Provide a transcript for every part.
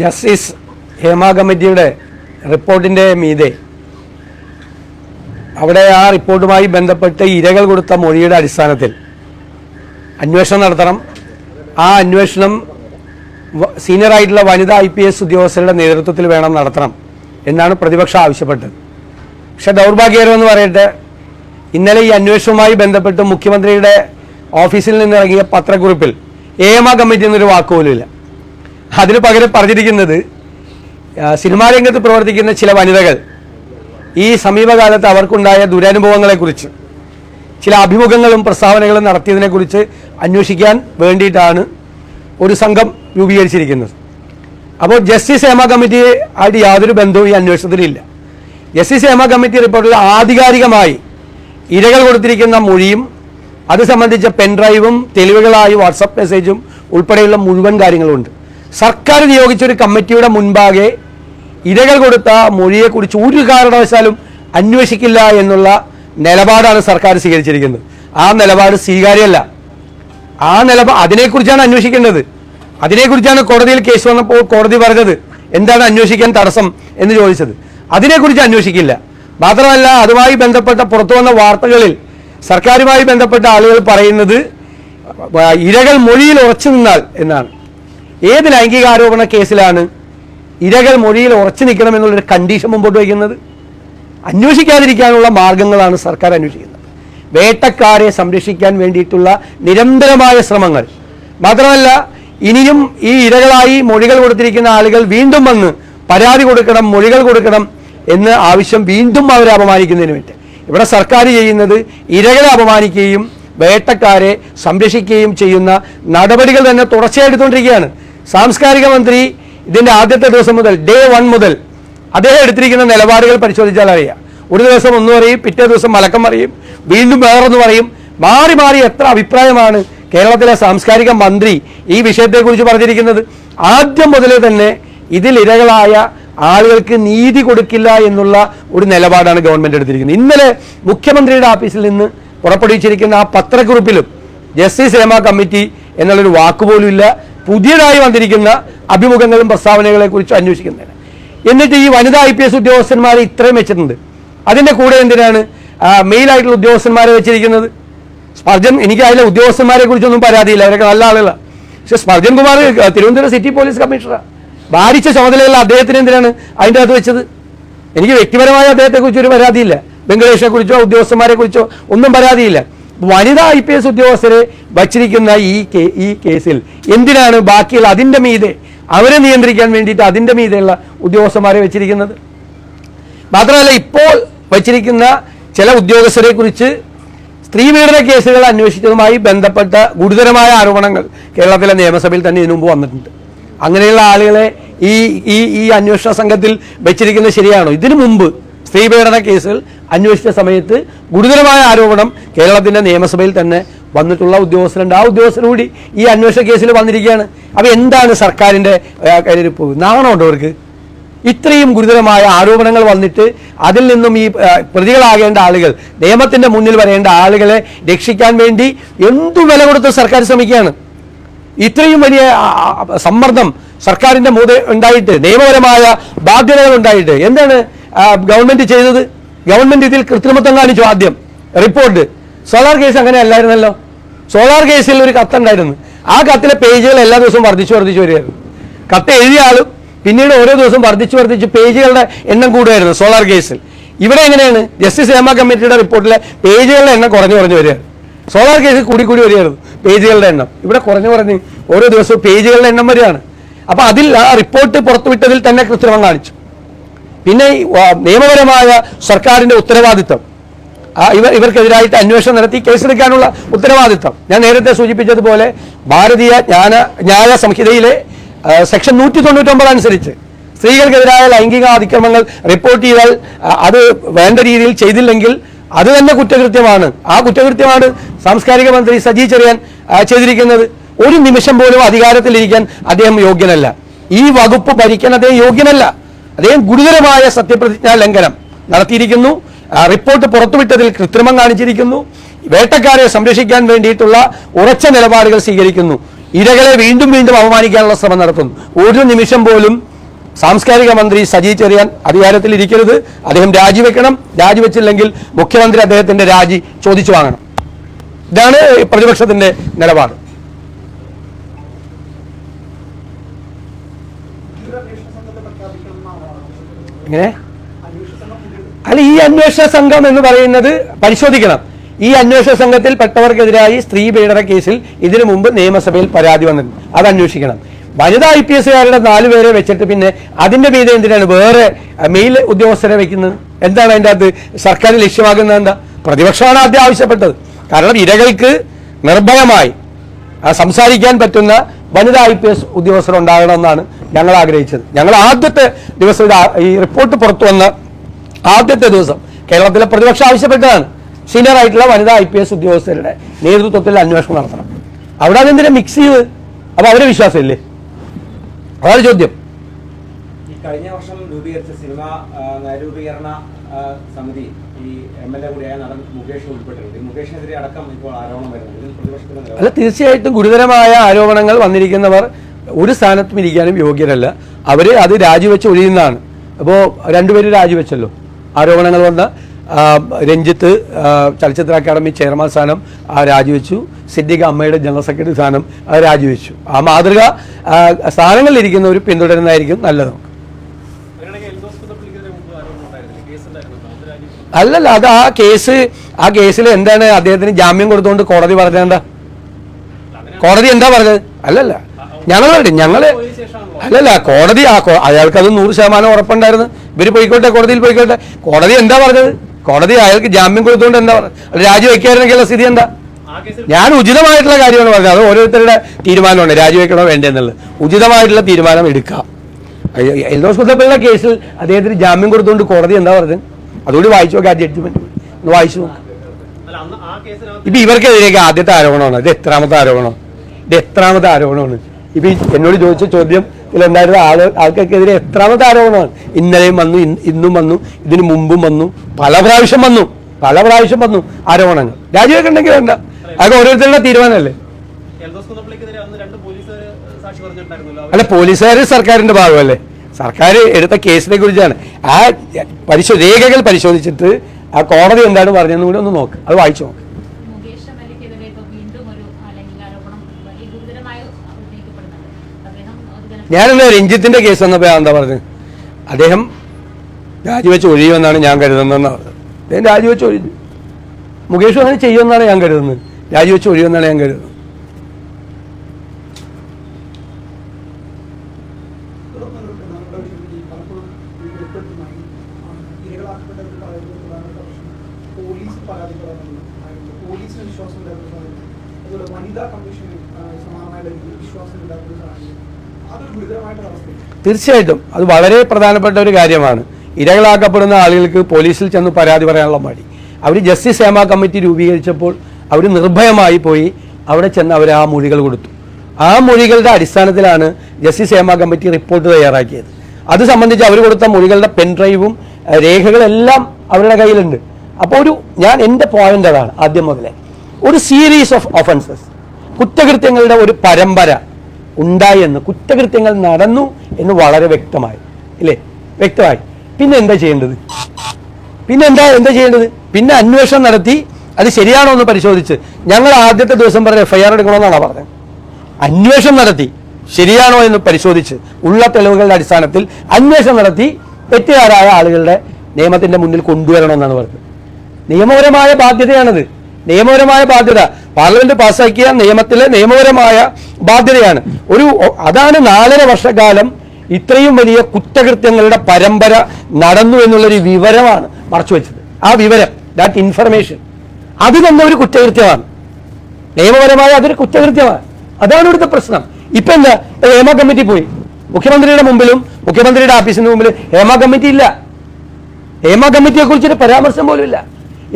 Justice Hema കമ്മിറ്റിയുടെ റിപ്പോർട്ടിന്റെ മീതെ. അവിടെ ആ റിപ്പോർട്ടുമായി ബന്ധപ്പെട്ട് ഇരകൾ കൊടുത്ത മൊഴിയുടെ അടിസ്ഥാനത്തിൽ അന്വേഷണം നടത്തണം. ആ അന്വേഷണം സീനിയർ ആയിട്ടുള്ള വനിതാ ഐ പി എസ് ഉദ്യോഗസ്ഥരുടെ നേതൃത്വത്തിൽ വേണം നടത്തണം എന്നാണ് പ്രതിപക്ഷം ആവശ്യപ്പെട്ടത്. പക്ഷെ ദൗർഭാഗ്യകരമെന്ന് പറയട്ടെ ഇന്നലെ ഈ അന്വേഷണവുമായി ബന്ധപ്പെട്ട് മുഖ്യമന്ത്രിയുടെ ഓഫീസിൽ നിന്നിറങ്ങിയ പത്രക്കുറിപ്പിൽ ഏമ കമ്മിറ്റി എന്നൊരു വാക്കുപോലുമില്ല. അതിന് പകരം പറഞ്ഞിരിക്കുന്നത് സിനിമാ രംഗത്ത് പ്രവർത്തിക്കുന്ന ചില വനിതകൾ ഈ സമീപകാലത്ത് അവർക്കുണ്ടായ ദുരനുഭവങ്ങളെക്കുറിച്ച് ചില അഭിമുഖങ്ങളും പ്രസ്താവനകളും നടത്തിയതിനെക്കുറിച്ച് അന്വേഷിക്കാൻ വേണ്ടിയിട്ടാണ് ഒരു സംഘം രൂപീകരിച്ചിരിക്കുന്നത്. അപ്പോൾ ജസ്റ്റിസ് ഹേമ കമ്മിറ്റി ആയിട്ട് യാതൊരു ബന്ധവും ഈ അന്വേഷണത്തിലില്ല. ജസ്റ്റിസ് ഹേമ കമ്മിറ്റി റിപ്പോർട്ടിൽ ആധികാരികമായി ഇരകൾ കൊടുത്തിരിക്കുന്ന മൊഴിയും അത് സംബന്ധിച്ച പെൻഡ്രൈവും തെളിവുകളായി വാട്സപ്പ് മെസ്സേജും ഉൾപ്പെടെയുള്ള മുഴുവൻ കാര്യങ്ങളുമുണ്ട്. സർക്കാർ നിയോഗിച്ച ഒരു കമ്മിറ്റിയുടെ മുൻപാകെ ഇരകൾ കൊടുത്ത മൊഴിയെക്കുറിച്ച് ഒരു കാരണവശാലും അന്വേഷിക്കില്ല എന്നുള്ള നിലപാടാണ് സർക്കാർ സ്വീകരിച്ചിരിക്കുന്നത്. ആ നിലപാട് സ്വീകാര്യമല്ല. ആ നിലപാട് അതിനെക്കുറിച്ചാണ് അന്വേഷിക്കേണ്ടത്. അതിനെക്കുറിച്ചാണ് കോടതിയിൽ കേസ് വന്നപ്പോൾ കോടതി പറഞ്ഞത്. എന്താണ് അന്വേഷിക്കാൻ തടസ്സം എന്ന് ചോദിച്ചത്. അതിനെക്കുറിച്ച് അന്വേഷിക്കില്ല. മാത്രമല്ല അതുമായി ബന്ധപ്പെട്ട പുറത്തു വന്ന വാർത്തകളിൽ സർക്കാരുമായി ബന്ധപ്പെട്ട ആളുകൾ പറയുന്നത് ഇരകൾ മൊഴിയിൽ ഉറച്ചു നിന്നാൽ എന്നാണ്. ഏത് ലൈംഗികാരോപണ കേസിലാണ് ഇരകൾ മൊഴിയിൽ ഉറച്ചു നിൽക്കണം എന്നുള്ളൊരു കണ്ടീഷൻ മുമ്പോട്ട് വയ്ക്കുന്നത്? അന്വേഷിക്കാതിരിക്കാനുള്ള മാർഗങ്ങളാണ് സർക്കാർ അന്വേഷിക്കുന്നത്. വേട്ടക്കാരെ സംരക്ഷിക്കാൻ വേണ്ടിയിട്ടുള്ള നിരന്തരമായ ശ്രമങ്ങൾ. മാത്രമല്ല ഇനിയും ഈ ഇരകളായി മൊഴികൾ കൊടുത്തിരിക്കുന്ന ആളുകൾ വീണ്ടും വന്ന് പരാതി കൊടുക്കണം മൊഴികൾ കൊടുക്കണം എന്ന് ആവശ്യം വീണ്ടും അവരെ അപമാനിക്കുന്നതിന് വേണ്ടി. ഇവിടെ സർക്കാർ ചെയ്യുന്നത് ഇരകളെ അപമാനിക്കുകയും വേട്ടക്കാരെ സംരക്ഷിക്കുകയും ചെയ്യുന്ന നടപടികൾ തന്നെ തുടർച്ചയായി എടുത്തുകൊണ്ടിരിക്കുകയാണ്. സാംസ്കാരിക മന്ത്രി ഇതിന്റെ ആദ്യത്തെ ദിവസം മുതൽ ഡേ വൺ മുതൽ അദ്ദേഹം എടുത്തിരിക്കുന്ന നിലപാടുകൾ പരിശോധിച്ചാൽ അറിയാം. ഒരു ദിവസം ഒന്ന് പറയും പിറ്റേ ദിവസം മലക്കം പറയും വീണ്ടും വേറൊന്ന് പറയും. മാറി മാറി എത്ര അഭിപ്രായമാണ് കേരളത്തിലെ സാംസ്കാരിക മന്ത്രി ഈ വിഷയത്തെക്കുറിച്ച് പറഞ്ഞിരിക്കുന്നത്. ആദ്യം മുതൽ തന്നെ ഇതിലിരകളായ ആളുകൾക്ക് നീതി കൊടുക്കില്ല എന്നുള്ള ഒരു നിലപാടാണ് ഗവൺമെന്റ് എടുത്തിരിക്കുന്നത്. ഇന്നലെ മുഖ്യമന്ത്രിയുടെ ഓഫീസിൽ നിന്ന് പുറപ്പെടുവിച്ചിരിക്കുന്ന ആ പത്രക്കുറിപ്പിലും ജസ്റ്റിസ് രമ കമ്മിറ്റി എന്നുള്ളൊരു വാക്കുപോലും ഇല്ല പുതിയതായി വന്നിരിക്കുന്ന അഭിമുഖങ്ങളും പ്രസ്താവനകളെ കുറിച്ച് അന്വേഷിക്കുന്നതിന് എന്നിട്ട് ഈ വനിതാ ഐ പി എസ് ഉദ്യോഗസ്ഥന്മാരെ ഇത്രയും വെച്ചിട്ടുണ്ട്. അതിന്റെ കൂടെ എന്തിനാണ് മെയിലായിട്ടുള്ള ഉദ്യോഗസ്ഥന്മാരെ വെച്ചിരിക്കുന്നത്? സ്പർജൻ എനിക്ക് അതിലെ ഉദ്യോഗസ്ഥന്മാരെ കുറിച്ചൊന്നും പരാതിയില്ല. അവരൊക്കെ നല്ല ആളുകളാണ് പക്ഷെ സ്പർജൻ കുമാർ തിരുവനന്തപുരം സിറ്റി പോലീസ് കമ്മീഷണറാണ് ഭാരിച്ച ചുമതലയുള്ള അദ്ദേഹത്തിന് എന്തിനാണ് അതിന്റെ അകത്ത് വെച്ചത്? എനിക്ക് വ്യക്തിപരമായ അദ്ദേഹത്തെ കുറിച്ച് ഒരു പരാതിയില്ല. വെങ്കടേഷിനെ കുറിച്ചോ ഉദ്യോഗസ്ഥന്മാരെ കുറിച്ചോ ഒന്നും പരാതിയില്ല. വനിതാ ഐ പി എസ് ഉദ്യോഗസ്ഥരെ വച്ചിരിക്കുന്ന ഈ ഈ കേസിൽ എന്തിനാണ് ബാക്കിയുള്ള അതിന്റെ മീതെ അവരെ നിയന്ത്രിക്കാൻ വേണ്ടിയിട്ട് അതിന്റെ മീതെയുള്ള ഉദ്യോഗസ്ഥന്മാരെ വെച്ചിരിക്കുന്നത്? മാത്രമല്ല ഇപ്പോൾ വച്ചിരിക്കുന്ന ചില ഉദ്യോഗസ്ഥരെ കുറിച്ച് സ്ത്രീ പീഡന കേസുകൾ അന്വേഷിച്ചതുമായി ബന്ധപ്പെട്ട ഗുരുതരമായ ആരോപണങ്ങൾ കേരളത്തിലെ നിയമസഭയിൽ തന്നെ ഇതിനു മുമ്പ് വന്നിട്ടുണ്ട്. അങ്ങനെയുള്ള ആളുകളെ ഈ ഈ ഈ അന്വേഷണ സംഘത്തിൽ വെച്ചിരിക്കുന്നത് ശരിയാണോ? ഇതിനു മുമ്പ് സ്ത്രീ പീഡന കേസുകൾ അന്വേഷിച്ച സമയത്ത് ഗുരുതരമായ ആരോപണം കേരളത്തിന്റെ നിയമസഭയിൽ തന്നെ വന്നിട്ടുള്ള ഉദ്യോഗസ്ഥരുണ്ട്. ആ ഉദ്യോഗസ്ഥർ കൂടി ഈ അന്വേഷണ കേസിൽ വന്നിരിക്കുകയാണ്. അപ്പൊ എന്താണ് സർക്കാരിന്റെ ആ, കയ്യിലിരിപ്പ് നാണമുണ്ടോ അവർക്ക്? ഇത്രയും ഗുരുതരമായ ആരോപണങ്ങൾ വന്നിട്ട് അതിൽ നിന്നും ഈ പ്രതികളാകേണ്ട ആളുകൾ നിയമത്തിന്റെ മുന്നിൽ വരേണ്ട ആളുകളെ രക്ഷിക്കാൻ വേണ്ടി എന്തു വില കൊടുത്ത് സർക്കാർ ശ്രമിക്കുകയാണ്? ഇത്രയും വലിയ സമ്മർദ്ദം സർക്കാരിന്റെ മുത ഉണ്ടായിട്ട് നിയമപരമായ ബാധ്യതകൾ ഉണ്ടായിട്ട് എന്താണ് ഗവൺമെന്റ് ചെയ്തത്? ഗവൺമെന്റ് ഇതിൽ കൃത്രിമത്വം കാണിച്ചു ആദ്യം. റിപ്പോർട്ട് സോളാർ കേസ് അങ്ങനെ അല്ലായിരുന്നല്ലോ സോളാർ കേസിൽ ഒരു കത്തുണ്ടായിരുന്നു. ആ കത്തിലെ പേജുകൾ എല്ലാ ദിവസവും വർദ്ധിച്ചു വർദ്ധിച്ചു വരികയായിരുന്നു. കത്ത് എഴുതിയ ആളും പിന്നീട് ഓരോ ദിവസം വർദ്ധിച്ചു വർദ്ധിച്ച് പേജുകളുടെ എണ്ണം കൂടുമായിരുന്നു സോളാർ കേസിൽ. ഇവിടെ എങ്ങനെയാണ്? ജസ്റ്റിസ് ഹേമ കമ്മിറ്റിയുടെ റിപ്പോർട്ടിലെ പേജുകളുടെ എണ്ണം കുറഞ്ഞു കുറഞ്ഞു വരികയാണ്. സോളാർ കേസിൽ കൂടി കൂടി വരികയായിരുന്നു പേജുകളുടെ എണ്ണം. ഇവിടെ കുറഞ്ഞു കുറഞ്ഞ് ഓരോ ദിവസവും പേജുകളുടെ എണ്ണം വരികയാണ്. അപ്പൊ അതിൽ ആ റിപ്പോർട്ട് പുറത്തുവിട്ടതിൽ തന്നെ കൃത്രിമം കാണിച്ചു. പിന്നെ നിയമപരമായ സർക്കാരിന്റെ ഉത്തരവാദിത്തം. ഇവർ ഇവർക്കെതിരായിട്ട് അന്വേഷണം നടത്തി കേസെടുക്കാനുള്ള ഉത്തരവാദിത്തം. ഞാൻ നേരത്തെ സൂചിപ്പിച്ചതുപോലെ ഭാരതീയ ജ്ഞാന ന്യായ സംഹിതയിലെ സെക്ഷൻ നൂറ്റി തൊണ്ണൂറ്റൊമ്പത് അനുസരിച്ച് സ്ത്രീകൾക്കെതിരായ ലൈംഗിക അതിക്രമങ്ങൾ റിപ്പോർട്ട് ചെയ്താൽ അത് വേണ്ട രീതിയിൽ ചെയ്തില്ലെങ്കിൽ അത് തന്നെ കുറ്റകൃത്യമാണ്. ആ കുറ്റകൃത്യമാണ് സാംസ്കാരിക മന്ത്രി സജി ചെറിയാൻ ചെയ്തിരിക്കുന്നത്. ഒരു നിമിഷം പോലും അധികാരത്തിലിരിക്കാൻ അദ്ദേഹം യോഗ്യനല്ല. ഈ വകുപ്പ് ഭരിക്കാൻ അദ്ദേഹം യോഗ്യനല്ല. അദ്ദേഹം ഗുരുതരമായ സത്യപ്രതിജ്ഞാ ലംഘനം നടത്തിയിരിക്കുന്നു. റിപ്പോർട്ട് പുറത്തുവിട്ടതിൽ കൃത്രിമം കാണിച്ചിരിക്കുന്നു. വേട്ടക്കാരെ സംരക്ഷിക്കാൻ വേണ്ടിയിട്ടുള്ള ഉറച്ച നിലപാടുകൾ സ്വീകരിക്കുന്നു. ഇരകളെ വീണ്ടും വീണ്ടും അപമാനിക്കാനുള്ള ശ്രമം നടത്തുന്നു. ഒരു നിമിഷം പോലും സാംസ്കാരിക മന്ത്രി സജി ചെറിയാൻ അധികാരത്തിൽ ഇരിക്കരുത്. അദ്ദേഹം രാജിവെക്കണം. രാജിവെച്ചില്ലെങ്കിൽ മുഖ്യമന്ത്രി അദ്ദേഹത്തിന്റെ രാജി ചോദിച്ചു വാങ്ങണം. ഇതാണ് പ്രതിപക്ഷത്തിന്റെ നിലപാട്. എങ്ങനെ? അല്ല ഈ അന്വേഷണ സംഘം എന്ന് പറയുന്നത് പരിശോധിക്കണം. ഈ അന്വേഷണ സംഘത്തിൽ പെട്ടവർക്കെതിരായി സ്ത്രീ പീഡന കേസിൽ ഇതിനു മുമ്പ് നിയമസഭയിൽ പരാതി വന്നിട്ടുണ്ട്. അത് അന്വേഷിക്കണം. വനിതാ ഐ പി എസുകാരുടെ നാലുപേരെ വെച്ചിട്ട് പിന്നെ അതിന്റെ മീതെ എന്തിനാണ് വേറെ മെയിൽ ഉദ്യോഗസ്ഥരെ വെക്കുന്നത്? എന്താണ് അതിന്റെ അത് സർക്കാർ ലക്ഷ്യമാക്കുന്നത് എന്താ? പ്രതിപക്ഷമാണ് ആദ്യം ആവശ്യപ്പെട്ടത്. കാരണം ഇരകൾക്ക് നിർഭയമായി സംസാരിക്കാൻ പറ്റുന്ന വനിതാ ഐ പി എസ് ഉദ്യോഗസ്ഥർ ഉണ്ടാകണമെന്നാണ് ഞങ്ങൾ ആഗ്രഹിച്ചത് ഞങ്ങൾ ആദ്യത്തെ ദിവസം ഈ റിപ്പോർട്ട് പുറത്തു വന്ന ആദ്യത്തെ ദിവസം കേരളത്തിലെ പ്രതിപക്ഷം ആവശ്യപ്പെട്ടതാണ്. സീനിയർ ആയിട്ടുള്ള വനിതാ ഐ പി എസ് ഉദ്യോഗസ്ഥരുടെ നേതൃത്വത്തിൽ അന്വേഷണം നടത്തണം. അവിടെ അതെന്തിനാ മിക്സ് ചെയ്ത്? അപ്പൊ അവരെ വിശ്വാസമില്ലേ? അതാണ് ചോദ്യം. കഴിഞ്ഞ വർഷം രൂപീകരിച്ച സിനിമ ആ, സമിതി ഈ എം എൽ എ കൂടിയായ നടൻ മുകേഷ് ഉൾപ്പെട്ടിട്ടുണ്ട്. മുകേഷിനെതിരെ അടക്കം ഇപ്പോൾ ആരോപണം അല്ല തീർച്ചയായിട്ടും ഗുരുതരമായ ആരോപണങ്ങൾ വന്നിരിക്കുന്നവർ ഒരു സ്ഥാനത്തും ഇരിക്കാനും യോഗ്യരല്ല. അവർ അത് രാജിവെച്ച് ഒഴിയുന്നതാണ്. അപ്പോൾ രണ്ടുപേരും രാജിവെച്ചല്ലോ. ആരോപണങ്ങൾ വന്ന രഞ്ജിത്ത് ചലച്ചിത്ര അക്കാദമി ചെയർമാൻ സ്ഥാനം ആ, രാജിവെച്ചു. സിദ്ദിഖ് അമ്മയുടെ ജനറൽ സെക്രട്ടറി സ്ഥാനം ആ, രാജിവെച്ചു. ആ മാതൃക സ്ഥാനങ്ങളിലിരിക്കുന്നവർ പിന്തുടരുന്നതായിരിക്കും നല്ലത് അല്ലല്ല അത് ആ കേസ് ആ കേസിൽ എന്താണ് അദ്ദേഹത്തിന് ജാമ്യം കൊടുത്തുകൊണ്ട് കോടതി പറഞ്ഞേണ്ട കോടതി എന്താ പറഞ്ഞത്? അല്ലല്ല. ഞങ്ങളുണ്ട് ഞങ്ങൾ അല്ലല്ല കോടതി ആ അയാൾക്ക് അത് നൂറ് ശതമാനം ഉറപ്പുണ്ടായിരുന്നു. ഇവർ പോയിക്കോട്ടെ കോടതിയിൽ പോയിക്കോട്ടെ. കോടതി എന്താ പറഞ്ഞത്? കോടതി അയാൾക്ക് ജാമ്യം കൊടുത്തുകൊണ്ട് എന്താ പറഞ്ഞത് രാജിവെക്കായിരുന്നെങ്കിലുള്ള സ്ഥിതി എന്താ? ഞാൻ ഉചിതമായിട്ടുള്ള കാര്യമാണ് പറഞ്ഞത്. അത് ഓരോരുത്തരുടെ തീരുമാനമാണ്. രാജിവെക്കണോ വേണ്ടെന്നുള്ളത്. ഉചിതമായിട്ടുള്ള തീരുമാനം എടുക്കാം എൽദോസ് കുത്തപ്പള്ളിയുടെ കേസിൽ അദ്ദേഹത്തിന് ജാമ്യം കൊടുത്തുകൊണ്ട് കോടതി എന്താ പറഞ്ഞത്? അതുകൊണ്ട് വായിച്ചു നോക്കാം ജഡ്ജ്മെന്റ് ഒന്ന് വായിച്ചു നോക്കാം. ആ ഇപ്പൊ ഇവർക്കെതിരെയൊക്കെ ആദ്യത്തെ ആരോപണമാണ്. ഇത് എത്രാമത്തെ ആരോപണം ഇത് എത്രാമത്തെ ആരോപണമാണ്? ഇപ്പൊ എന്നോട് ചോദിച്ച ചോദ്യം ഇതിലുണ്ടായിരുന്ന ആൾ ആൾക്കൊക്കെതിരെ എത്രാമത്തെ ആരോപണമാണ്? ഇന്നലെയും വന്നു ഇന്ന് വന്നു ഇതിന് മുമ്പും വന്നു പല പ്രാവശ്യം വന്നു പല പ്രാവശ്യം വന്നു ആരോപണങ്ങൾ. രാജിവെക്കണ്ടെങ്കിൽ വേണ്ട. അതൊക്കെ ഓരോരുത്തരുടെ തീരുമാനമല്ലേ? അല്ല പോലീസുകാർ സർക്കാരിന്റെ ഭാഗമല്ലേ? സർക്കാർ എടുത്ത കേസിനെ കുറിച്ചാണ്. ആ പരിശോ രേഖകൾ പരിശോധിച്ചിട്ട് ആ കോടതി എന്താണ് പറഞ്ഞതെന്ന് കൂടി ഒന്ന് നോക്ക്. അത് വായിച്ചു നോക്ക് മുകേഷ് എം എൽ എക്കെതിരെ ഇപ്പോൾ വീണ്ടും ഒരു ആ, ലൈംഗിക ആരോപണം വലിയ ഗുരുതരമായി ഉന്നയിക്കപ്പെടുന്നുണ്ട് അദ്ദേഹം ഒരു ജന- ഞാനല്ലേ രഞ്ജിത്തിന്റെ കേസ് വന്നപ്പോ എന്താ പറഞ്ഞത്? അദ്ദേഹം രാജിവെച്ച് ഒഴിയുമെന്നാണ് ഞാൻ കരുതുന്നതെന്ന് അദ്ദേഹം രാജിവെച്ച് ഒഴിഞ്ഞു മുകേഷും അങ്ങനെ ചെയ്യുമെന്നാണ് ഞാൻ കരുതുന്നത്. രാജിവെച്ച് ഒഴിയുമെന്നാണ് ഞാൻ കരുതുന്നത്. വിശ്വാസം വിശ്വാസം തീർച്ചയായിട്ടും. അത് വളരെ പ്രധാനപ്പെട്ട ഒരു കാര്യമാണ്. ഇരകളാക്കപ്പെടുന്ന ആളുകൾക്ക് പോലീസിൽ ചെന്ന് പരാതി പറയാനുള്ള മടി. അവർ ജസ്റ്റിസ് ഹേമ കമ്മിറ്റി രൂപീകരിച്ചപ്പോൾ അവർ നിർഭയമായി പോയി അവിടെ ചെന്ന് അവർ ആ മൊഴികൾ കൊടുത്തു. ആ മൊഴികളുടെ അടിസ്ഥാനത്തിലാണ് ജസ്റ്റിസ് ഹേമ കമ്മിറ്റി റിപ്പോർട്ട് തയ്യാറാക്കിയത്. അത് സംബന്ധിച്ച് അവർ കൊടുത്ത മൊഴികളുടെ പെൻഡ്രൈവും രേഖകളെല്ലാം അവരുടെ കയ്യിലുണ്ട്. അപ്പോൾ ഒരു ഞാൻ എന്റെ പോയിന്റ് അതാണ് ആദ്യം മുതലേ. ഒരു സീരീസ് ഓഫ് ഒഫൻസസ് കുറ്റകൃത്യങ്ങളുടെ ഒരു പരമ്പര ഉണ്ടായി എന്ന് കുറ്റകൃത്യങ്ങൾ നടന്നു എന്ന് വളരെ വ്യക്തമായി. ഇല്ലേ? വ്യക്തമായി. പിന്നെ എന്താ ചെയ്യേണ്ടത്? പിന്നെ എന്താ എന്താ ചെയ്യേണ്ടത്? പിന്നെ അന്വേഷണം നടത്തി അത് ശരിയാണോ എന്ന് പരിശോധിച്ച്. ഞങ്ങൾ ആദ്യത്തെ ദിവസം പറഞ്ഞ എഫ്ഐആർ എടുക്കണമെന്നാണ് പറഞ്ഞത്? അന്വേഷണം നടത്തി ശരിയാണോ എന്ന് പരിശോധിച്ച് ഉള്ള തെളിവുകളുടെ അടിസ്ഥാനത്തിൽ അന്വേഷണം നടത്തി തെറ്റുകാരായ ആളുകളുടെ നിയമത്തിന്റെ മുന്നിൽ കൊണ്ടുവരണമെന്നാണ് പറഞ്ഞത്. നിയമപരമായ ബാധ്യതയാണത്. നിയമപരമായ ബാധ്യത. പാർലമെന്റ് പാസ്സാക്കിയ നിയമത്തിലെ നിയമപരമായ ബാധ്യതയാണ്. ഒരു അതാണ് നാലര വർഷക്കാലം ഇത്രയും വലിയ കുറ്റകൃത്യങ്ങളുടെ പരമ്പര നടന്നു എന്നുള്ളൊരു വിവരമാണ് മറച്ചു വെച്ചത് ആ വിവരം ദാറ്റ് ഇൻഫർമേഷൻ അത് തന്നെ ഒരു കുറ്റകൃത്യമാണ്. നിയമപരമായ അതൊരു കുറ്റകൃത്യമാണ്. അതാണ് ഇവിടുത്തെ പ്രശ്നം. ഇപ്പൊ എന്താ? ഹേമ കമ്മിറ്റി പോയി. മുഖ്യമന്ത്രിയുടെ മുമ്പിലും മുഖ്യമന്ത്രിയുടെ ഓഫീസിന്റെ മുമ്പിൽ ഹേമ കമ്മിറ്റി ഇല്ല. ഹേമ കമ്മിറ്റിയെ കുറിച്ചൊരു പരാമർശം പോലും ഇല്ല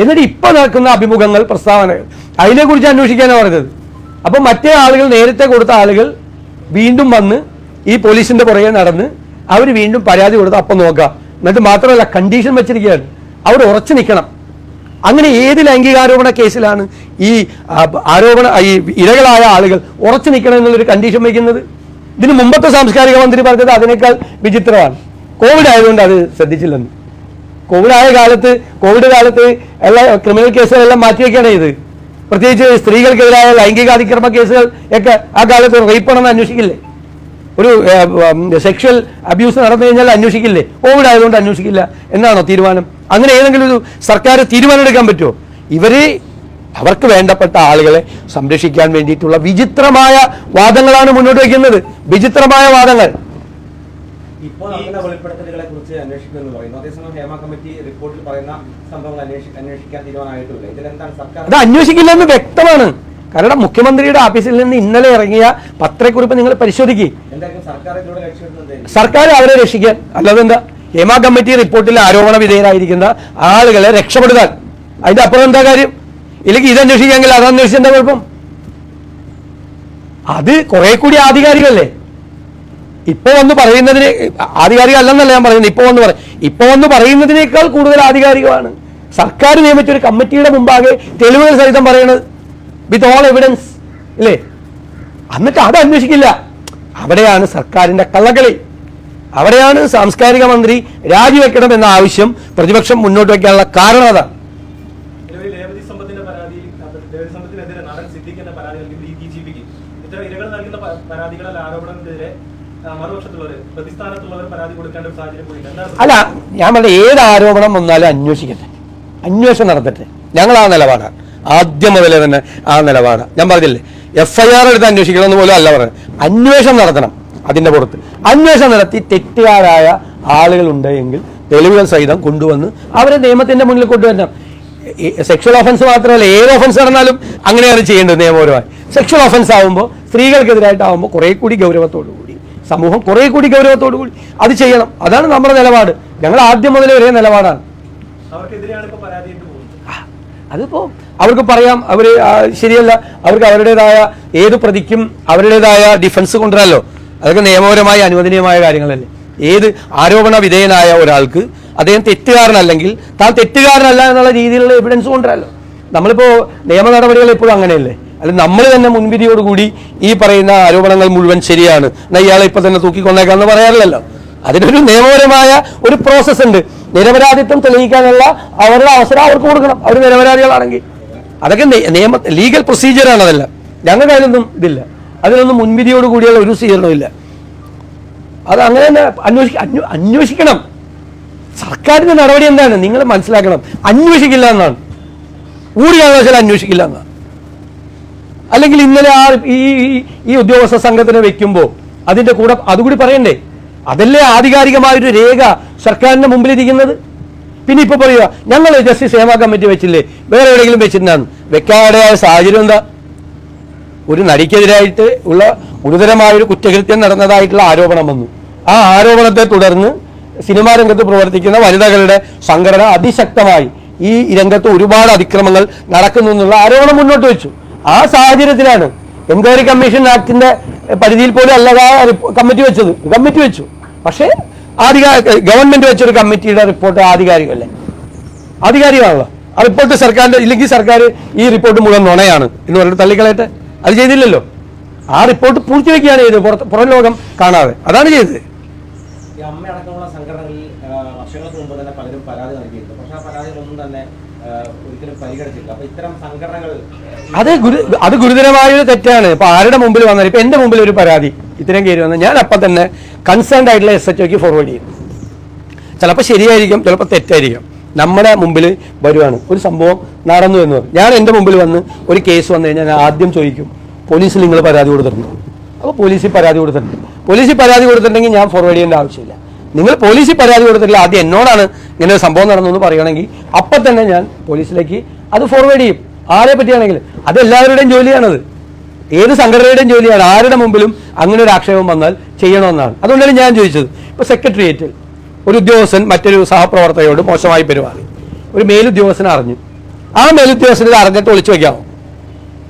എന്നിട്ട് ഇപ്പൊ നടക്കുന്ന അഭിമുഖങ്ങൾ പ്രസ്താവനകൾ അതിനെ കുറിച്ച് അന്വേഷിക്കാനാണ് പറഞ്ഞത്. അപ്പൊ മറ്റേ ആളുകൾ നേരത്തെ കൊടുത്ത ആളുകൾ വീണ്ടും വന്ന് ഈ പോലീസിന്റെ പുറകെ നടന്ന് അവർ വീണ്ടും പരാതി കൊടുത്ത് അപ്പം നോക്കുക എന്നിട്ട് മാത്രമല്ല കണ്ടീഷൻ വെച്ചിരിക്കുകയാണ്. അവർ ഉറച്ചു നിൽക്കണം. അങ്ങനെ ഏത് ലൈംഗികാരോപണ കേസിലാണ് ഈ ആരോപണ ഈ ഇരകളായ ആളുകൾ ഉറച്ചു നിൽക്കണം എന്നുള്ളൊരു കണ്ടീഷൻ വയ്ക്കുന്നത് ഇതിന് മുമ്പത്തെ സാംസ്കാരിക മന്ത്രി പറഞ്ഞത് അതിനേക്കാൾ വിചിത്രമാണ്. കോവിഡ് ആയതുകൊണ്ട് അത് ശ്രദ്ധിച്ചില്ലെന്ന്. കോവിഡ് ആയ കാലത്ത് കോവിഡ് കാലത്ത് എല്ലാ ക്രിമിനൽ കേസുകളെല്ലാം മാറ്റിവെക്കുകയാണ് ഇത്. പ്രത്യേകിച്ച് സ്ത്രീകൾക്കെതിരായ ലൈംഗിക അതിക്രമ കേസുകൾ ഒക്കെ ആ കാലത്ത് റേപ്പാണെന്ന് അന്വേഷിക്കില്ലേ? ഒരു സെക്ഷൽ അബ്യൂസ് നടന്നു കഴിഞ്ഞാൽ അന്വേഷിക്കില്ലേ? കോവിഡ് ആയതുകൊണ്ട് അന്വേഷിക്കില്ല എന്നാണോ തീരുമാനം? അങ്ങനെ ഏതെങ്കിലും ഒരു സർക്കാർ തീരുമാനം എടുക്കാൻ പറ്റുമോ? ഇവർ അവർക്ക് വേണ്ടപ്പെട്ട ആളുകളെ സംരക്ഷിക്കാൻ വേണ്ടിയിട്ടുള്ള വിചിത്രമായ വാദങ്ങളാണ് മുന്നോട്ട് വയ്ക്കുന്നത്. വിചിത്രമായ വാദങ്ങൾ. ഇപ്പോൾ നടക്കുന്ന വെളിപ്പെടുത്തലുകളെ കുറിച്ച് അന്വേഷിക്കുമെന്ന് പറയുന്നു. അതേസമയം ഹേമ കമ്മിറ്റി റിപ്പോർട്ടിൽ പറയുന്ന സംഭവങ്ങൾ അന്വേഷി- അന്വേഷിക്കാൻ തീരുമാനമായിട്ടില്ല ഇതിലെന്താണ് സർക്കാർ അത് അന്വേഷിക്കില്ല എന്ന് വ്യക്തമാണ്. കാരണം മുഖ്യമന്ത്രിയുടെ ഓഫീസിൽ നിന്ന് ഇന്നലെ ഇറങ്ങിയ പത്രക്കുറിപ്പ് നിങ്ങൾ പരിശോധിക്കുക സർക്കാർ അവരെ രക്ഷിക്കാൻ. അല്ലാതെ എന്താ? ഹേമ കമ്മിറ്റി റിപ്പോർട്ടിൽ ആരോപണ വിധേയരായിരിക്കുന്ന ആളുകളെ രക്ഷപ്പെടുത്താൻ. അതിന്റെ അപ്പുറം എന്താ കാര്യം? ഇല്ലെങ്കിൽ ഇത് അന്വേഷിക്കാമെങ്കിൽ അത് അന്വേഷിച്ചെന്താ കുഴപ്പം? അത് കുറെ കൂടി ആധികാരികല്ലേ? ഇപ്പൊ വന്ന് പറയുന്നതിന് ആധികാരിക അല്ലെന്നല്ല ഞാൻ പറയുന്നത് ഇപ്പോൾ വന്ന് പറയും ഇപ്പോൾ വന്ന് പറയുന്നതിനേക്കാൾ കൂടുതൽ ആധികാരികമാണ്. സർക്കാർ നിയമിച്ച ഒരു കമ്മിറ്റിയുടെ മുമ്പാകെ തെളിവുകൾ സഹിതം പറയണത് വിത്ത് ഓൾ എവിഡൻസ് ഇല്ലേ? എന്നിട്ട് അത് അന്വേഷിക്കില്ല. അവിടെയാണ് സർക്കാരിന്റെ കള്ളകളി അവിടെയാണ് സാംസ്കാരിക മന്ത്രി രാജിവെക്കണം എന്ന ആവശ്യം പ്രതിപക്ഷം മുന്നോട്ട് വയ്ക്കാനുള്ള കാരണം അതാണ് നിലവിൽ രേവതി സമ്പത്തിന്റെ പരാതി രേവതി സമ്പത്തിനെതിരെ നടൻ സിദ്ദിഖിന്റെ പരാതി നൽകി ഡി ജി പിക്ക് ഇത്തരം ഇരകൾ നൽകുന്ന പ- പരാതികളിൽ ആരോപണത്തിനെതിരെ ആ, മറുപക്ഷത്തുള്ളവർ പ്രതിസ്ഥാനത്തുള്ളവർ പരാതി കൊടുക്കേണ്ട ഒരു സാഹചര്യം കൂടി എന്താണ് അല്ല ഞാൻ പറഞ്ഞ ഏത് ആരോപണം വന്നാലും അന്വേഷിക്കട്ടെ. അന്വേഷണം നടത്തട്ടെ. ഞങ്ങൾ ആ നിലപാടാണ് ആദ്യം മുതലേ തന്നെ ആ നിലപാടാണ് ഞാൻ പറഞ്ഞില്ലേ എഫ് ഐ ആർ എടുത്ത് അന്വേഷിക്കണമെന്ന് പോലും അല്ല പറഞ്ഞത്. അന്വേഷണം നടത്തണം അതിന്റെ പുറത്ത്. അന്വേഷണം നടത്തി തെറ്റുകാരായ ആളുകൾ ഉണ്ടെങ്കിൽ തെളിവുകൾ സഹിതം കൊണ്ടുവന്ന് അവരെ നിയമത്തിന്റെ മുന്നിൽ കൊണ്ടുവരണം. സെക്ഷൽ ഒഫൻസ് മാത്രമല്ല ഏത് ഒഫൻസ് നടന്നാലും അങ്ങനെയാണ് ചെയ്യേണ്ടത് നിയമപരമായി. സെക്ഷൽ ഒഫൻസ് ആകുമ്പോൾ സ്ത്രീകൾക്കെതിരായിട്ടാവുമ്പോൾ കുറെ കൂടി ഗൗരവത്തോടു സമൂഹം കുറെ കൂടി ഗൗരവത്തോടു കൂടി അത് ചെയ്യണം. അതാണ് നമ്മുടെ നിലപാട്. ഞങ്ങൾ ആദ്യം മുതലേ ഒരേ നിലപാടാണ്. അതിപ്പോ അവർക്ക് പറയാം. അവർ ശരിയല്ല. അവർക്ക് അവരുടേതായ ഏത് പ്രതിക്കും അവരുടേതായ ഡിഫൻസ് കൊണ്ടുവരാമല്ലോ അതൊക്കെ നിയമപരമായി അനുവദനീയമായ കാര്യങ്ങളല്ലേ ഏത് ആരോപണ വിധേയനായ ഒരാൾക്ക് അദ്ദേഹം തെറ്റുകാരനല്ലെങ്കിൽ താൻ തെറ്റുകാരനല്ല എന്നുള്ള രീതിയിലുള്ള എവിഡൻസ് കൊണ്ടുവരാമല്ലോ നമ്മളിപ്പോ നിയമ നടപടികൾ എപ്പോഴും അങ്ങനെയല്ലേ? അല്ല നമ്മൾ തന്നെ മുൻവിധിയോടുകൂടി ഈ പറയുന്ന ആരോപണങ്ങൾ മുഴുവൻ ശരിയാണ്. എന്നാൽ ഇയാളെ ഇപ്പൊ തന്നെ തൂക്കിക്കൊണ്ടേക്കാന്ന് പറയാറില്ലല്ലോ. അതിനൊരു നിയമപരമായ ഒരു പ്രോസസ് ഉണ്ട്. നിരപരാധിത്വം തെളിയിക്കാനുള്ള അവരുടെ അവസരം അവർക്ക് കൊടുക്കണം. അവർ നിരപരാധികളാണെങ്കിൽ. അതൊക്കെ നിയമ ലീഗൽ പ്രൊസീജിയറാണ് അതെല്ലാം. ഞങ്ങളുടെ അതിലൊന്നും ഇതില്ല. അതിനൊന്നും മുൻവിധിയോട് കൂടിയുള്ള ഒരു സ്വീകരണവും ഇല്ല. അത് അങ്ങനെ തന്നെ അന്വേഷിക്ക അന്വേഷിക്കണം. സർക്കാരിന്റെ നടപടി എന്താണ്? നിങ്ങൾ മനസ്സിലാക്കണം. അന്വേഷിക്കില്ല എന്നാണ്. ഊടി കാരണവശാലും അന്വേഷിക്കില്ല എന്നാണ്. അല്ലെങ്കിൽ ഇന്നലെ ആ ഈ ഈ- ഉദ്യോഗസ്ഥ സംഘത്തിനെ വെക്കുമ്പോൾ അതിന്റെ കൂടെ അതുകൂടി പറയണ്ടേ? അതല്ലേ ആധികാരികമായൊരു രേഖ സർക്കാരിന്റെ മുമ്പിലിരിക്കുന്നത് പിന്നെ ഇപ്പൊ പറയുക ഞങ്ങൾ ജസ്റ്റിസ് സേവാ കമ്മിറ്റി വെച്ചില്ലേ? വേറെ എവിടെയെങ്കിലും വെച്ചിരുന്നാണ് വെക്കാടെയായ സാഹചര്യം എന്താ? ഒരു നടിക്കെതിരായിട്ട് ഉള്ള ഗുരുതരമായൊരു കുറ്റകൃത്യം നടന്നതായിട്ടുള്ള ആരോപണം വന്നു. ആ ആരോപണത്തെ തുടർന്ന് സിനിമാ രംഗത്ത് പ്രവർത്തിക്കുന്ന വനിതകളുടെ സംഘടന അതിശക്തമായി ഈ രംഗത്ത് ഒരുപാട് അതിക്രമങ്ങൾ നടക്കുന്നു എന്നുള്ള ആരോപണം മുന്നോട്ട് വെച്ചു. ആ സാഹചര്യത്തിലാണ് എൻക്വയറി കമ്മീഷൻ ആക്ടിന്റെ പരിധിയിൽ പോലും അല്ലാതെ കമ്മിറ്റി വെച്ചത്. കമ്മിറ്റി വെച്ചു. പക്ഷേ ആധികാരിക ഗവൺമെന്റ് വെച്ചൊരു കമ്മിറ്റിയുടെ റിപ്പോർട്ട് ആധികാരികമല്ലേ? ആധികാരികമാണല്ലോ. ആ റിപ്പോർട്ട് സർക്കാരിന്റെ ഇല്ലെങ്കിൽ സർക്കാർ ഈ റിപ്പോർട്ട് മുഴുവൻ നുണയാണ് എന്ന് പറഞ്ഞിട്ട് തള്ളിക്കളയട്ടെ. അത് ചെയ്തില്ലല്ലോ. ആ റിപ്പോർട്ട് പൂർത്തിവെക്കുകയാണ് ചെയ്തത്. പുറത്ത് പുറം ലോകം കാണാതെ. അതാണ് ചെയ്തത്. പരാതി നൽകിയിരുന്നു. പക്ഷെ ആ പരാതികളൊന്നും തന്നെ ഒരിക്കലും പരിഗണിച്ചില്ല. അപ്പൊ ഇത്തരം സംഘടനകൾ അത് ഗുരു അത് ഗുരുതരമായ ഒരു തെറ്റാണ്. ഇപ്പൊ ആരുടെ മുമ്പിൽ വന്നാൽ ഇപ്പൊ എന്റെ മുമ്പിൽ ഒരു പരാതി ഇത്രയും കയറി വന്നാൽ ഞാൻ അപ്പൊ തന്നെ കൺസേൺഡ് ആയിട്ടുള്ള എസ് എച്ച് ഒക്ക് ഫോർവേഡ് ചെയ്യും. ചിലപ്പോൾ ശരിയായിരിക്കും ചിലപ്പോൾ തെറ്റായിരിക്കും. നമ്മുടെ മുമ്പിൽ വരുവാണ്. ഒരു സംഭവം നടന്നു എന്ന് ഞാൻ എന്റെ മുമ്പിൽ വന്ന് ഒരു കേസ് വന്നു കഴിഞ്ഞാൽ ഞാൻ ആദ്യം ചോദിക്കും പോലീസിൽ നിങ്ങൾ പരാതി കൊടുത്തിട്ടുണ്ട്? അപ്പോൾ പോലീസിൽ പരാതി കൊടുത്തിട്ടുണ്ട്. പോലീസിൽ പരാതി കൊടുത്തിട്ടുണ്ടെങ്കിൽ ഞാൻ ഫോർവേഡ് ചെയ്യേണ്ട ആവശ്യമില്ല. നിങ്ങൾ പോലീസിൽ പരാതി കൊടുത്തിട്ടില്ല ആദ്യം എന്നോടാണ് ഇങ്ങനെ ഒരു സംഭവം നടന്നു എന്ന് പറയുകയാണെങ്കിൽ അപ്പം തന്നെ ഞാൻ പോലീസിലേക്ക് അത് ഫോർവേഡ് ചെയ്യും. ആരെ പറ്റിയാണെങ്കിലും അത് എല്ലാവരുടെയും ജോലിയാണത്. ഏത് സംഘടനയുടെയും ജോലിയാണ്. ആരുടെ മുമ്പിലും അങ്ങനെ ഒരു ആക്ഷേപം വന്നാൽ ചെയ്യണമെന്നാണ്. അതുകൊണ്ടാണ് ഞാൻ ചോദിച്ചത്. ഇപ്പോൾ സെക്രട്ടേറിയറ്റിൽ ഒരു ഉദ്യോഗസ്ഥൻ മറ്റൊരു സഹപ്രവർത്തകയോട് മോശമായി പെരുമാറി. ഒരു മേലുദ്യോഗസ്ഥൻ അറിഞ്ഞു. ആ മേലുദ്യോഗസ്ഥനെ അറിഞ്ഞിട്ട് ഒളിച്ചു വയ്ക്കാമോ?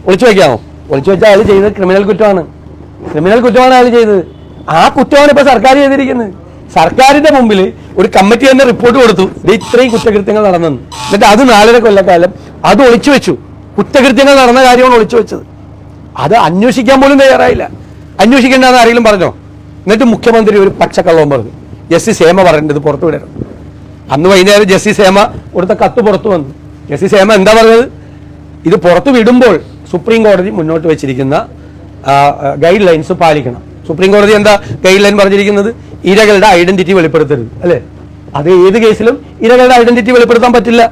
ഒളിച്ചു വയ്ക്കാമോ? ഒളിച്ചു വെച്ചാൽ അയാൾ ചെയ്തത് ക്രിമിനൽ കുറ്റമാണ്. ക്രിമിനൽ കുറ്റമാണ് അയാൾ ചെയ്തത്. ആ കുറ്റമാണ് ഇപ്പൊ സർക്കാർ ചെയ്തിരിക്കുന്നത്. സർക്കാരിന്റെ മുമ്പിൽ ഒരു കമ്മിറ്റി തന്നെ റിപ്പോർട്ട് കൊടുത്തു. ഇത് ഇത്രയും കുറ്റകൃത്യങ്ങൾ നടന്നെന്ന്. എന്നിട്ട് അത് നാലര കൊല്ലക്കാലം അത് ഒളിച്ചു വെച്ചു. കുറ്റകൃത്യങ്ങൾ നടന്ന കാര്യമാണ് ഒളിച്ചു വെച്ചത്. അത് അന്വേഷിക്കാൻ പോലും തയ്യാറായില്ല. അന്വേഷിക്കേണ്ടെന്ന് ആരെങ്കിലും പറഞ്ഞോ? എന്നിട്ട് മുഖ്യമന്ത്രി ഒരു പച്ചക്കള്ളവും പറഞ്ഞു. ജസ്റ്റിസ് ഹേമ പറയേണ്ടത് പുറത്തു വിടരുത്. അന്ന് വൈകുന്നേരം ജസ്റ്റിസ് ഹേമ കൊടുത്ത കത്ത് പുറത്തു വന്നു. ജസ്റ്റിസ് ഹേമ എന്താ പറഞ്ഞത്? ഇത് പുറത്തു വിടുമ്പോൾ സുപ്രീം കോടതി മുന്നോട്ട് വെച്ചിരിക്കുന്ന ഗൈഡ് ലൈൻസ് പാലിക്കണം. സുപ്രീം കോടതി എന്താ ഗൈഡ് ലൈൻ പറഞ്ഞിരിക്കുന്നത്? ഇരകളുടെ ഐഡന്റിറ്റി വെളിപ്പെടുത്തരുത് അല്ലേ? അത് ഏത് കേസിലും ഇരകളുടെ ഐഡന്റിറ്റി വെളിപ്പെടുത്താൻ പറ്റില്ല.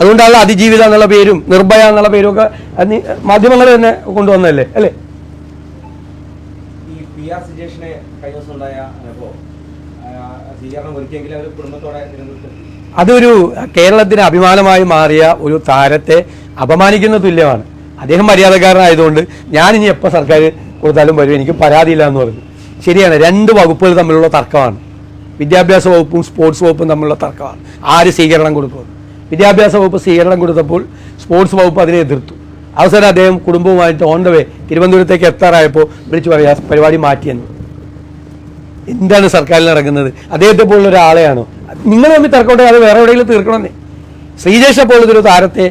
അതുകൊണ്ടാണ് അതിജീവിത എന്നുള്ള പേരും നിർഭയ എന്നുള്ള പേരും ഒക്കെ മാധ്യമങ്ങൾ തന്നെ കൊണ്ടുവന്നല്ലേ അല്ലേ? അതൊരു കേരളത്തിന് അഭിമാനമായി മാറിയ ഒരു താരത്തെ അപമാനിക്കുന്ന തുല്യമാണ്. അദ്ദേഹം മര്യാദക്കാരനായതുകൊണ്ട് ഞാൻ ഇനി എപ്പോൾ സർക്കാർ കൊടുത്താലും വരും എനിക്ക് പരാതിയില്ല എന്ന് പറഞ്ഞു. ശരിയാണ് രണ്ട് വകുപ്പുകൾ തമ്മിലുള്ള തർക്കമാണ്. വിദ്യാഭ്യാസ വകുപ്പും സ്പോർട്സ് വകുപ്പും തമ്മിലുള്ള തർക്കമാണ്. ആര് സ്വീകരണം കൊടുക്കുമെന്ന് വിദ്യാഭ്യാസ വകുപ്പ് സ്വീകരണം കൊടുത്തപ്പോൾ സ്പോർട്സ് വകുപ്പ് അതിനെ എതിർത്തു. അവസരം അദ്ദേഹം കുടുംബവുമായിട്ട് ഓൺ ദ വേ തിരുവനന്തപുരത്തേക്ക് എത്താറായപ്പോൾ വിളിച്ചു പറയാ പരിപാടി മാറ്റിയെന്ന്. എന്താണ് സർക്കാരിൽ ഇറങ്ങുന്നത്? അദ്ദേഹത്തെ പോലുള്ള ഒരാളെയാണോ? നിങ്ങൾ തമ്മിൽ തർക്കമുണ്ടെ അത് വേറെ എവിടെയെങ്കിലും തീർക്കണമെന്നേ. ശ്രീജേഷ പോലുള്ളൊരു താരത്തെ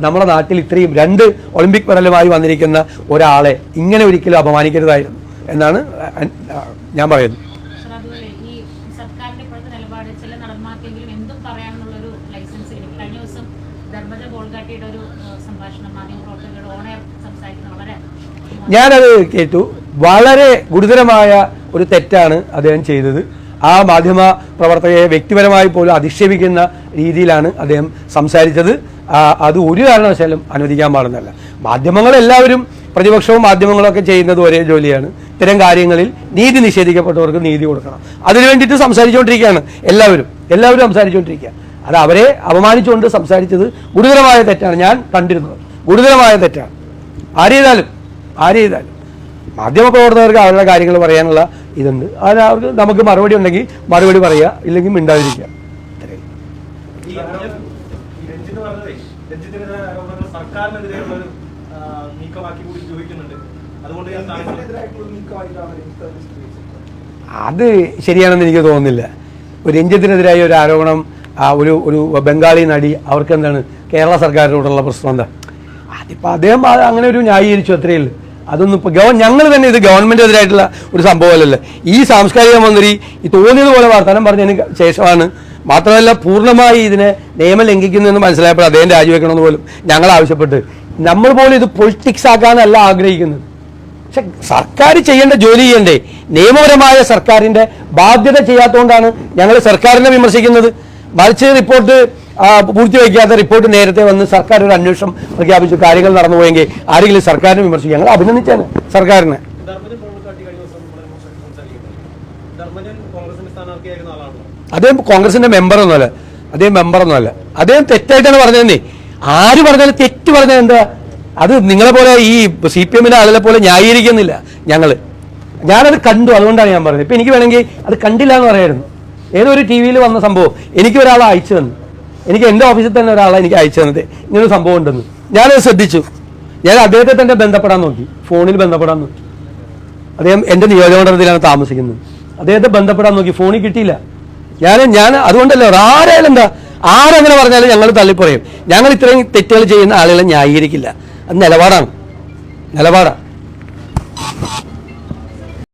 നമ്മുടെ നാട്ടിൽ ഇത്രയും രണ്ട് ഒളിമ്പിക് മെഡലുമായി വന്നിരിക്കുന്ന ഒരാളെ ഇങ്ങനെ ഒരിക്കലും അപമാനിക്കരുതായിരുന്നു എന്നാണ് ഞാൻ പറയുന്നത് പക്ഷേ അതുപോലെ ഈ സർക്കാരിന്റെ ഇപ്പോഴത്തെ നിലപാട് ചില നടന്മാർക്കെങ്കിലും എന്തും പറയാമെന്നുള്ളൊരു ലൈസൻസ് കിട്ടി കഴിഞ്ഞ ദിവസം ധർമ്മജ ബോൾഗാട്ടിയുടെ ഒരു ഏഹ്, ഞാനത് കേട്ടു. വളരെ ഗുരുതരമായ ഒരു തെറ്റാണ് അദ്ദേഹം ചെയ്തത്. ആ മാധ്യമ പ്രവർത്തകയെ വ്യക്തിപരമായി പോലും അധിക്ഷേപിക്കുന്ന രീതിയിലാണ് അദ്ദേഹം സംസാരിച്ചത്. അത് ഒരു കാരണവശാലും അനുവദിക്കാൻ പാടുന്നതല്ല. മാധ്യമങ്ങളെല്ലാവരും പ്രതിപക്ഷവും മാധ്യമങ്ങളൊക്കെ ചെയ്യുന്നത് ഒരേ ജോലിയാണ്. ഇത്തരം കാര്യങ്ങളിൽ നീതി നിഷേധിക്കപ്പെട്ടവർക്ക് നീതി കൊടുക്കണം. അതിനു വേണ്ടിയിട്ട് സംസാരിച്ചുകൊണ്ടിരിക്കുകയാണ് എല്ലാവരും. എല്ലാവരും സംസാരിച്ചുകൊണ്ടിരിക്കുക അത് അവരെ അപമാനിച്ചുകൊണ്ട് സംസാരിച്ചത് ഗുരുതരമായ തെറ്റാണ്. ഞാൻ കണ്ടിരുന്നത്. ഗുരുതരമായ തെറ്റാണ്. ആര് ചെയ്താലും ആര് ചെയ്താലും. മാധ്യമപ്രവർത്തകർക്ക് അവരുടെ കാര്യങ്ങൾ പറയാനുള്ള ഇതുണ്ട്. അതിന് അവർക്ക് നമുക്ക് മറുപടി ഉണ്ടെങ്കിൽ മറുപടി പറയുക ഇല്ലെങ്കിൽ മിണ്ടാതിരിക്കുക. അത് ശരിയാണെന്ന് എനിക്ക് തോന്നുന്നില്ല. ഒരു രഞ്ജിത്തിനെതിരായ ഒരു ആരോപണം ആ, ഒരു ഒരു ബംഗാളി നടി അവർക്ക് എന്താണ് കേരള സർക്കാരിനോടുള്ള പ്രശ്നം എന്താ? അതിപ്പോൾ അദ്ദേഹം അങ്ങനെ ഒരു ന്യായീകരിച്ചു അത്രയില്ല അതൊന്നും ഇപ്പോൾ ഗവൺ ഞങ്ങൾ തന്നെ ഇത് ഗവൺമെന്റിനെതിരായിട്ടുള്ള ഒരു സംഭവമല്ലല്ലോ ഈ സാംസ്കാരിക മന്ത്രി ഈ തോന്നിയതുപോലെ വർത്തമാനം പറഞ്ഞതിന് ശേഷമാണ് മാത്രമല്ല പൂർണമായി ഇതിനെ നിയമം ലംഘിക്കുന്നതെന്ന് മനസ്സിലായപ്പോൾ അദ്ദേഹം രാജിവെക്കണമെന്ന് പോലും ഞങ്ങൾ ആവശ്യപ്പെട്ട്. നമ്മൾ പോലും ഇത് പൊളിറ്റിക്സ് ആക്കാനല്ല ആഗ്രഹിക്കുന്നത്. പക്ഷെ സർക്കാർ ചെയ്യേണ്ട ജോലി ചെയ്യണ്ടേ? നിയമപരമായ സർക്കാരിന്റെ ബാധ്യത ചെയ്യാത്തതുകൊണ്ടാണ് ഞങ്ങൾ സർക്കാരിനെ വിമർശിക്കുന്നത്. മറിച്ച് റിപ്പോർട്ട് പൂർത്തിവയ്ക്കാത്ത റിപ്പോർട്ട് നേരത്തെ വന്ന് സർക്കാർ ഒരു അന്വേഷണം പ്രഖ്യാപിച്ചു കാര്യങ്ങൾ നടന്നുപോയെങ്കിൽ ആരെങ്കിലും സർക്കാരിനെ വിമർശിക്കും. ഞങ്ങൾ അഭിനന്ദിച്ചാണ് സർക്കാരിനെ. അദ്ദേഹം കോൺഗ്രസിന്റെ മെമ്പർ ഒന്നുമല്ല അദ്ദേഹം മെമ്പർ ഒന്നുമല്ല അദ്ദേഹം തെറ്റായിട്ടാണ് പറഞ്ഞതെന്നേ ആര് പറഞ്ഞാലും തെറ്റ് പറഞ്ഞാൽ എന്താ? അത് നിങ്ങളെ പോലെ ഈ സി പി എമ്മിന്റെ ആളുകളെ പോലെ ന്യായീകരിക്കുന്നില്ല ഞങ്ങൾ ഞാനത് കണ്ടു അതുകൊണ്ടാണ് ഞാൻ പറഞ്ഞത്. ഇപ്പൊ എനിക്ക് വേണമെങ്കിൽ അത് കണ്ടില്ല എന്ന് പറയായിരുന്നു. ഏതോ ഒരു ടി വിയിൽ വന്ന സംഭവം? എനിക്ക് ഒരാൾ അയച്ചു തന്നു. എനിക്ക് എന്റെ ഓഫീസിൽ തന്നെ ഒരാളെ എനിക്ക് അയച്ചു തന്നത് ഇങ്ങനൊരു സംഭവം ഉണ്ടെന്ന്. ഞാനത് ശ്രദ്ധിച്ചു. ഞാൻ അദ്ദേഹത്തെ തന്നെ ബന്ധപ്പെടാൻ നോക്കി. ഫോണിൽ ബന്ധപ്പെടാൻ നോക്കി. അദ്ദേഹം എന്റെ നിയോജകമണ്ഡലത്തിലാണ് താമസിക്കുന്നത്. അദ്ദേഹത്തെ ബന്ധപ്പെടാൻ നോക്കി. ഫോണിൽ കിട്ടിയില്ല. ഞാൻ ഞാൻ അതുകൊണ്ടല്ലോ ആരായാലും എന്താ? ആരങ്ങനെ പറഞ്ഞാലും ഞങ്ങൾ തള്ളിപ്പറയും. ഞങ്ങൾ ഇത്രയും തെറ്റുകൾ ചെയ്യുന്ന ആളുകളെ ന്യായീകരിക്കില്ല. അത് നിലപാടാണ്. നിലപാടാണ്